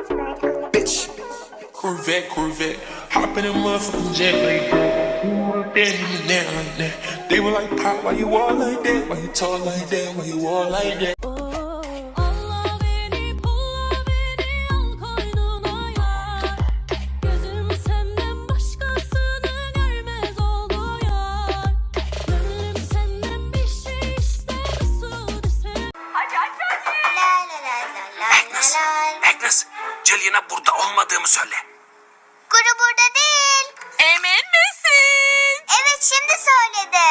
Bitch, Corvette, Corvette. Hop in a motherfucking jet like that. Like that. They were like, Pop, why you all like that? Why you talk like that? Why you all like that? Allah Julian'a burada olmadığımı söyle. Kuru burada değil. Emin misin? Evet şimdi söyledi.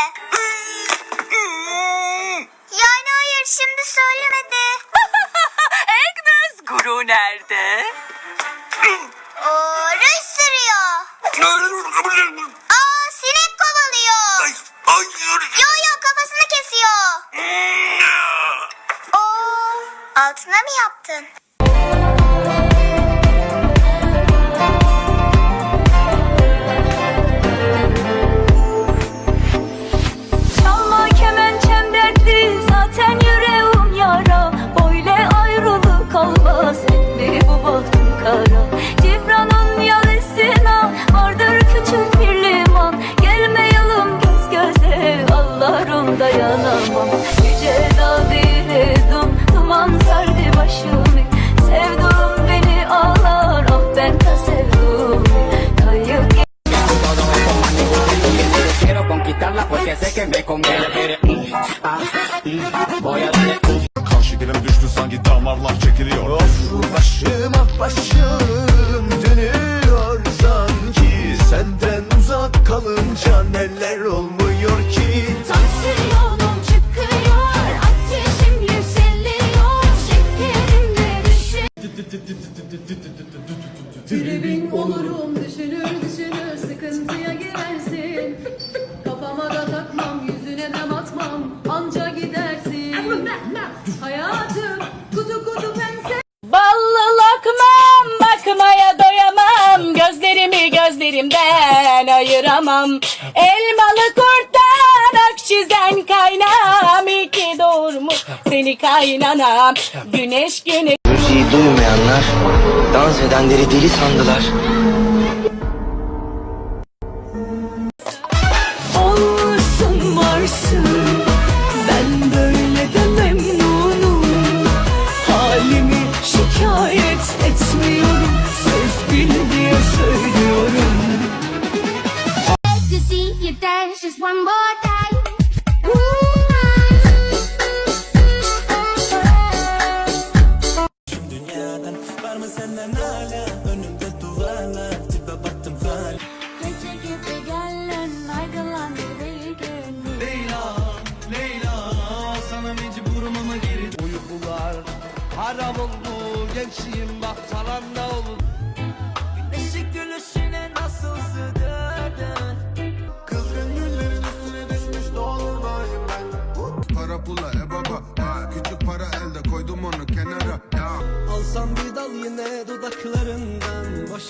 Yani hayır şimdi söylemedi. Agnes Guru nerede? O rüş sürüyor. Aa sinek kovalıyor. Hayır. Yo yo kafasını kesiyor. Oo altına mı yaptın? Dayanamam. Yüce dağ diledim duman sardı başımı. Sevduğum beni ağlar ah ben de sevdim. Kayıp Quiero conquistarla porque sé que me conviene. Voy a darle Kan şekerim düştü sanki damarlar çekiliyor? Of. Başıma başım dönüyor sanki. Senden uzak kalınca neler olmuyor Tribin olurum düşünür düşünür sıkıntıya girersin Kafama da takmam yüzüne de batmam anca gidersin Hayatım kutu kutu pense Ballı lokmam, bakmaya doyamam, gözlerimi gözlerimden ayıramam. Elmalı kurttan, akçizden kaynam, iki doğurmuş seni kaynanam. Güneş güneş. Müziği duymayanlar dans edenleri deli sandılar. Olsun varsın Gece gibi gelen aydınlandır bir gün Uykular haram oldu gençliğim bak falan da olur Güneşi gülüşüne nasıl sığdırdın? Kız gönüllerin üstüne düşmüş bayım ben. Para pula e baba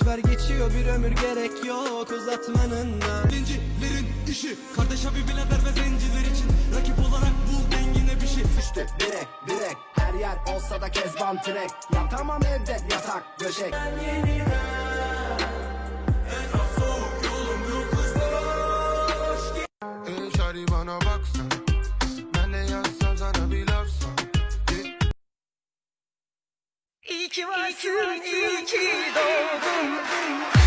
dudaklarından Boş ver geçiyor bir ömür gerek yok uzatmanından Dincilerin işi Kardeş abi birader ve zenciler için. Rakip olarak bul dengine bir şey İşte direk direk her yer olsa da kezban trek. Yatamam evde yatak döşek. Ey iyi ki doğdun